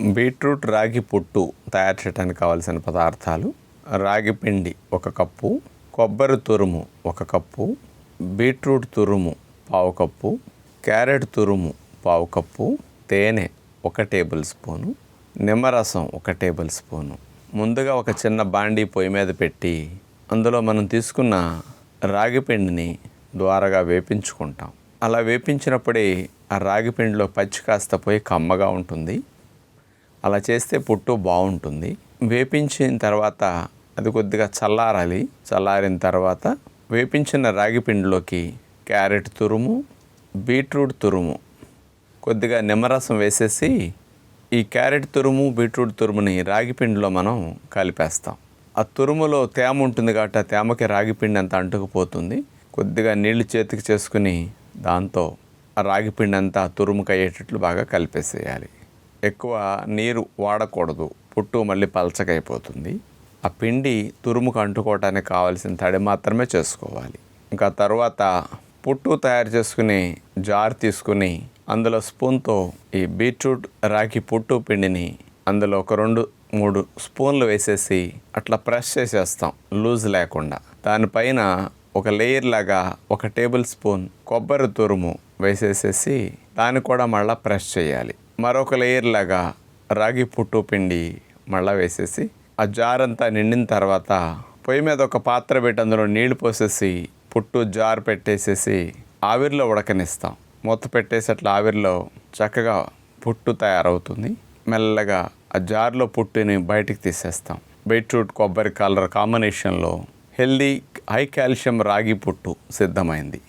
Beetroot రాగి పుట్టు తయారు చేయడానికి కావాల్సిన పదార్థాలు రాగి పిండి ఒక కప్పు కొబ్బరి తురుము ఒక కప్పు బీట్రూట్ తురుము పావు కప్పు క్యారెట్ తురుము పావు కప్పు తేనె ఒక టేబుల్ స్పూను నిమ్మరసం ఒక టేబుల్ స్పూను. ముందుగా ఒక చిన్న బాండీ పొయ్యి మీద పెట్టి అందులో మనం తీసుకున్న రాగి పిండిని ద్వారగా వేపించుకుంటాం. అలా వేపించినప్పుడే ఆ రాగి పిండిలో పచ్చి కాస్త పోయి కమ్మగా ఉంటుంది. అలా చేస్తే పుట్టు బాగుంటుంది. వేపించిన తర్వాత అది కొద్దిగా చల్లారాలి. చల్లారిన తర్వాత వేపించిన రాగి పిండిలోకి క్యారెట్ తురుము బీట్రూట్ తురుము కొద్దిగా నిమ్మరసం వేసేసి ఈ క్యారెట్ తురుము బీట్రూట్ తురుముని రాగిపిండిలో మనం కలిపేస్తాం. ఆ తురుములో తేమ ఉంటుంది కాబట్టి ఆ తేమకి రాగి పిండి అంతా అంటుకుపోతుంది. కొద్దిగా నీళ్ళు చేతికి చేసుకుని దాంతో ఆ రాగి పిండి అంతా తురుముకు అయ్యేటట్లు బాగా కలిపేసేయాలి. ఎక్కువ నీరు వాడకూడదు. పుట్టు మళ్ళీ పలచకైపోతుంది. ఆ పిండి తురుముకు అంటుకోవటానికి కావాల్సిన తడి మాత్రమే చేసుకోవాలి. ఇంకా తర్వాత పుట్టు తయారు చేసుకుని జార్ తీసుకుని అందులో స్పూన్తో ఈ బీట్రూట్ రాగి పుట్టు పిండిని అందులో ఒక రెండు మూడు స్పూన్లు వేసేసి అట్లా ప్రెస్ చేసేస్తాం లూజ్ లేకుండా. దానిపైన ఒక లేయర్ లాగా ఒక టేబుల్ స్పూన్ కొబ్బరి తురుము వేసేసేసి దాన్ని కూడా మళ్ళీ ప్రెస్ చేయాలి. మరొక లేయర్ లాగా రాగి పుట్టు పిండి మళ్ళా వేసేసి ఆ జార్ అంతా నిండిన తర్వాత పొయ్యి మీద ఒక పాత్ర పెట్టి అందులో నీళ్ళు పోసేసి పుట్టు జార్ పెట్టేసేసి ఆవిరిలో ఉడకనిస్తాం. మూత పెట్టేసి అట్లా ఆవిరిలో చక్కగా పుట్టు తయారవుతుంది. మెల్లగా ఆ జార్లో పుట్టుని బయటికి తీసేస్తాం. బీట్రూట్ కొబ్బరి కలర్ కాంబినేషన్లో హెల్దీ హై కాల్షియం రాగి పుట్టు సిద్ధమైంది.